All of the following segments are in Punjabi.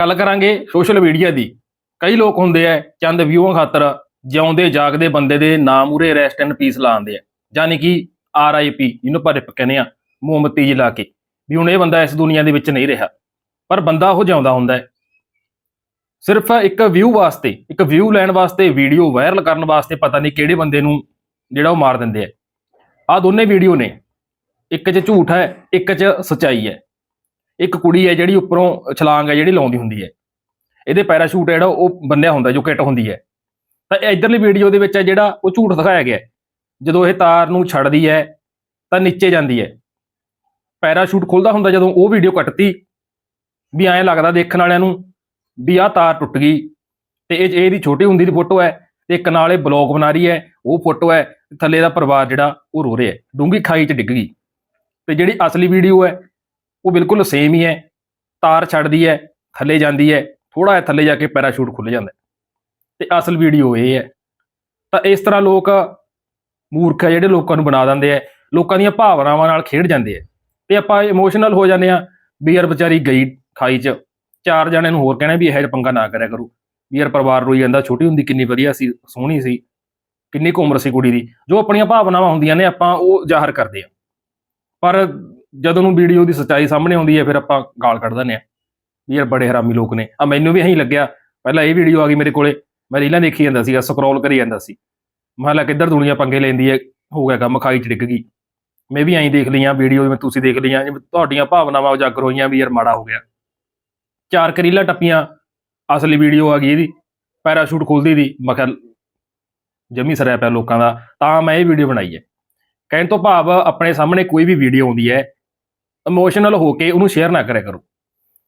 ਗੱਲ ਕਰਾਂਗੇ ਸੋਸ਼ਲ ਮੀਡੀਆ ਦੀ। ਕਈ ਲੋਕ ਹੁੰਦੇ ਆ, ਚੰਦ ਵਿਊਆਂ ਖਾਤਰ ਜਿਉਂਦੇ, ਜਾਗਦੇ ਬੰਦੇ ਦੇ ਨਾਮ ਉਰੇ ਰੈਸਟ ਐਂਡ ਪੀਸ ਲਾਉਂਦੇ ਆ। ਯਾਨੀ ਕਿ ਆਰ ਆਈ ਪੀ ਜਿਹਨੂੰ ਪਰ ਕਹਿੰਦੇ ਆ, ਮੋਮਬੱਤੀ ਜੀ ਲਾ ਕੇ। ਵੀ ਹੁਣ ਇਹ ਬੰਦਾ ਇਸ ਦੁਨੀਆ ਦੇ ਵਿੱਚ ਨਹੀਂ ਰਿਹਾ। ਪਰ ਬੰਦਾ ਉਹ ਜਿਉਂਦਾ ਹੁੰਦਾ ਹੈ। ਸਿਰਫ ਇੱਕ ਵਿਊ ਵਾਸਤੇ, ਇੱਕ ਵਿਊ ਲੈਣ ਵਾਸਤੇ ਵੀਡੀਓ ਵਾਇਰਲ ਕਰਨ ਵਾਸਤੇ ਪਤਾ ਨਹੀਂ ਕਿਹੜੇ ਬੰਦੇ ਨੂੰ ਜਿਹੜਾ ਉਹ ਮਾਰ ਦਿੰਦੇ ਆ। ਆ ਦੋਨੇ ਵੀਡੀਓ ਨੇ। ਇੱਕ 'ਚ ਝੂਠ ਹੈ, ਇੱਕ 'ਚ ਸਚਾਈ ਹੈ। ਇੱਕ ਕੁੜੀ ਹੈ ਜਿਹੜੀ ਉੱਪਰੋਂ ਛਲਾਂਗ ਹੈ ਜਿਹੜੀ ਲਾਉਂਦੀ ਹੁੰਦੀ ਹੈ। ਇਹਦੇ ਪੈਰਾਸ਼ੂਟ ਹੈ ਜਿਹੜਾ ਉਹ ਬੰਨਿਆ ਹੁੰਦਾ ਜੋ ਕਿੱਟ ਹੁੰਦੀ ਹੈ। ਤਾਂ ਇਧਰਲੀ ਵੀਡੀਓ ਦੇ ਵਿੱਚ ਹੈ ਜਿਹੜਾ ਉਹ ਝੂਠ ਦਿਖਾਇਆ ਗਿਆ ਜਦੋਂ ਇਹ ਤਾਰ ਨੂੰ ਛੱਡਦੀ ਹੈ, ਤਾਂ ਨੀਚੇ ਜਾਂਦੀ ਹੈ। ਪੈਰਾਸ਼ੂਟ ਖੁੱਲਦਾ ਹੁੰਦਾ ਜਦੋਂ ਉਹ ਵੀਡੀਓ ਕੱਟਤੀ ਵੀ ਐਂ ਲੱਗਦਾ ਦੇਖਣ ਵਾਲਿਆਂ ਨੂੰ ਵੀ ਆਹ ਤਾਰ ਟੁੱਟ ਗਈ। ਤੇ ਇਹ ਇਹਦੀ ਛੋਟੀ ਹੁੰਦੀ ਦੀ ਫੋਟੋ ਹੈ ਤੇ ਇੱਕ ਨਾਲ ਇਹ ਬਲੌਗ ਬਣਾ ਰਹੀ ਹੈ, ਉਹ ਫੋਟੋ ਹੈ, ਥੱਲੇ ਦਾ ਪਰਿਵਾਰ ਜਿਹੜਾ ਉਹ ਰੋ ਰਿਹਾ ਹੈ। ਡੂੰਗੀ ਖਾਈ 'ਚ ਡਿੱਗ ਗਈ। ਤੇ ਜਿਹੜੀ ਅਸਲੀ ਵੀਡੀਓ ਹੈ ਉਹ ਬਿਲਕੁਲ ਸੇਮ ਹੀ ਹੈ। ਤਾਰ ਛੱਡਦੀ ਹੈ, ਥੱਲੇ ਜਾਂਦੀ ਹੈ ਥੋੜਾ ਜਿਹਾ ਥੱਲੇ ਜਾ ਕੇ ਪੈਰਾਸ਼ੂਟ ਖੁੱਲ ਜਾਂਦਾ ਹੈ। ਤੇ ਅਸਲ ਵੀਡੀਓ ਇਹ ਹੈ। ਤਾਂ ਇਸ ਤਰ੍ਹਾਂ ਲੋਕ ਮੂਰਖ ਹੈ, ਜਿਹੜੇ ਲੋਕਾਂ ਨੂੰ ਬਣਾ ਦਿੰਦੇ ਆ ਲੋਕਾਂ ਦੀਆਂ ਭਾਵਨਾਵਾਂ ਨਾਲ ਖੇਡ ਜਾਂਦੇ ਆ ਤੇ ਆਪਾਂ ਇਮੋਸ਼ਨਲ ਹੋ ਜਾਂਦੇ ਆ ਵੀ ਯਾਰ ਵਿਚਾਰੀ ਗਈ ਖਾਈ 'ਚ, ਚਾਰ ਜਣਿਆਂ ਨੂੰ ਹੋਰ ਕਹਿਣਾ ਵੀ ਇਹ ਜਿਹਾ ਪੰਗਾ ਨਾ ਕਰਿਆ ਕਰੋ। ਵੀ ਯਾਰ ਪਰਿਵਾਰ ਰੋਈ ਜਾਂਦਾ, ਛੋਟੀ ਹੁੰਦੀ ਕਿੰਨੀ ਵਧੀਆ ਸੀ, ਸੋਹਣੀ ਸੀ, ਕਿੰਨੀ ਕੁ ਉਮਰ ਸੀ ਕੁੜੀ ਦੀ। ਜੋ ਆਪਣੀਆਂ ਭਾਵਨਾਵਾਂ ਹੁੰਦੀਆਂ ਨੇ ਆਪਾਂ ਉਹ ਜ਼ਾਹਰ ਕਰਦੇ ਆ ਪਰ ਜਦੋਂ ਨੂੰ ਵੀਡੀਓ ਦੀ ਸੱਚਾਈ ਸਾਹਮਣੇ ਆਉਂਦੀ ਹੈ, ਫਿਰ ਆਪਾਂ ਗਾਲ ਕੱਢ ਦਿੰਦੇ ਆ ਵੀ ਯਾਰ ਬੜੇ ਹਰਾਮੀ ਲੋਕ ਨੇ। ਆ ਮੈਨੂੰ ਵੀ ਐਂ ਲੱਗਿਆ। ਪਹਿਲਾਂ ਇਹ ਵੀਡੀਓ ਆ ਗਈ ਮੇਰੇ ਕੋਲੇ। ਮੈਂ ਰੀਲਾਂ ਦੇਖੀ ਜਾਂਦਾ ਸੀਗਾ ਸਕਰੋਲ ਕਰੀ ਜਾਂਦਾ ਸੀ। ਮੈਂ ਕਿਹਾ ਕਿੱਧਰ ਦੁਨੀਆ ਪੰਗੇ ਲੈਂਦੀ ਹੈ? ਹੋ ਗਿਆ ਕੰਮ, ਖਾਈ ਚ ਡਿੱਗ ਗਈ। ਮੈਂ ਵੀ ਐਂ ਦੇਖ ਲਈਆਂ ਵੀਡੀਓ, ਜਿਵੇਂ ਤੁਸੀਂ ਦੇਖ ਲਈਆਂ, ਜਿਵੇਂ ਤੁਹਾਡੀਆਂ ਭਾਵਨਾਵਾਂ ਉਜਾਗਰ ਹੋਈਆਂ ਵੀ ਯਾਰ ਮਾੜਾ ਹੋ ਗਿਆ। ਚਾਰ ਕਰੀਲਾ ਟੱਪੀਆਂ, ਅਸਲੀ ਵੀਡੀਓ ਆ ਗਈ ਇਹਦੀ। ਪੈਰਾਸ਼ੂਟ ਖੁੱਲਦੀ ਦੀ। ਮੈਂ ਕਿਹਾ, ਜਮੀ ਸਰਿਆ ਪਿਆ ਲੋਕਾਂ ਦਾ। ਤਾਂ ਮੈਂ ਇਹ ਵੀਡੀਓ ਬਣਾਈ ਹੈ। ਕਹਿਣ ਤੋਂ ਭਾਵ ਆਪਣੇ ਸਾਹਮਣੇ ਕੋਈ ਵੀ ਵੀਡੀਓ ਆਉਂਦੀ ਹੈ ਇਮੋਸ਼ਨਲ ਹੋ ਕੇ ਉਹਨੂੰ ਸ਼ੇਅਰ ਨਾ ਕਰਿਆ ਕਰੋ।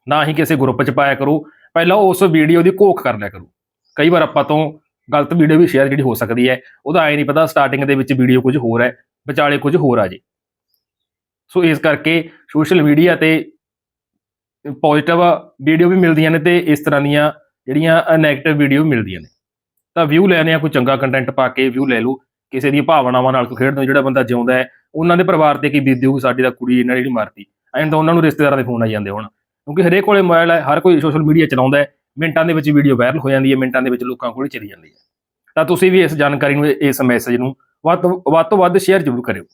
ਨਾ ਹੀ ਕਿਸੇ ਗਰੁੱਪ 'ਚ ਪਾਇਆ ਕਰੋ। ਪਹਿਲਾਂ ਉਸ ਵੀਡੀਓ ਦੀ ਘੋਖ ਕਰ ਲਿਆ ਕਰੋ। ਕਈ ਵਾਰ ਆਪਾਂ ਤੋਂ ਗਲਤ ਵੀਡੀਓ ਵੀ ਸ਼ੇਅਰ ਜਿਹੜੀ ਹੋ ਸਕਦੀ ਹੈ, ਉਹਦਾ ਐ ਨਹੀਂ ਪਤਾ ਸਟਾਰਟਿੰਗ ਦੇ ਵਿੱਚ ਵੀਡੀਓ ਕੁਝ ਹੋਰ ਹੈ, ਵਿਚਾਲੇ ਕੁਝ ਹੋਰ ਆ ਜੇ। ਸੋ ਇਸ ਕਰਕੇ ਸੋਸ਼ਲ ਮੀਡੀਆ ਤੇ ਪੋਜ਼ਿਟਿਵ ਵੀਡੀਓ ਵੀ ਮਿਲਦੀਆਂ ਨੇ ਤੇ ਇਸ ਤਰ੍ਹਾਂ ਦੀਆਂ ਜਿਹੜੀਆਂ ਨੈਗੇਟਿਵ ਵੀਡੀਓ ਮਿਲਦੀਆਂ ਨੇ। ਤਾਂ ਵਿਊ ਲੈਣੇ ਆ ਕੋਈ ਚੰਗਾ ਕੰਟੈਂਟ ਪਾ ਕੇ ਵਿਊ ਲੈ ਲਓ। ਕਿਸੇ ਦੀਆਂ ਭਾਵਨਾਵਾਂ ਨਾਲ ਕੋਈ ਖੇਡਦਾ, ਜਿਹੜਾ ਬੰਦਾ ਜਿਉਂਦਾ ਹੈ, ਉਹਨਾਂ ਦੇ ਪਰਿਵਾਰ ਤੇ ਕੀ ਬੀਤਦੀ ਸਾਡੀ ਦਾ ਕੁੜੀ ਇਹਨਾਂ ਜਿਹੜੀ ਮਾਰਤੀ। ਐਂ ਤਾਂ ਉਹਨਾਂ ਨੂੰ ਰਿਸ਼ਤੇਦਾਰਾਂ ਦੇ ਫੋਨ ਆ ਜਾਂਦੇ ਹੁਣ। ਕਿਉਂਕਿ ਹਰੇਕ ਕੋਲੇ ਮੋਬਾਈਲ ਹੈ, ਹਰ ਕੋਈ ਸੋਸ਼ਲ ਮੀਡੀਆ ਚਲਾਉਂਦਾ ਹੈ, ਮਿੰਟਾਂ ਦੇ ਵਿੱਚ ਵੀਡੀਓ ਵਾਇਰਲ ਹੋ ਜਾਂਦੀ ਹੈ, ਮਿੰਟਾਂ ਦੇ ਵਿੱਚ ਲੋਕਾਂ ਕੋਲ ਚਲੀ ਜਾਂਦੀ ਹੈ। ਤਾਂ ਤੁਸੀਂ ਵੀ ਇਸ ਜਾਣਕਾਰੀ ਨੂੰ, ਇਸ ਮੈਸੇਜ ਨੂੰ ਵੱਧ ਤੋਂ ਵੱਧ ਤੋਂ ਵੱਧ ਸ਼ੇਅਰ ਜ਼ਰੂਰ ਕਰਿਓ।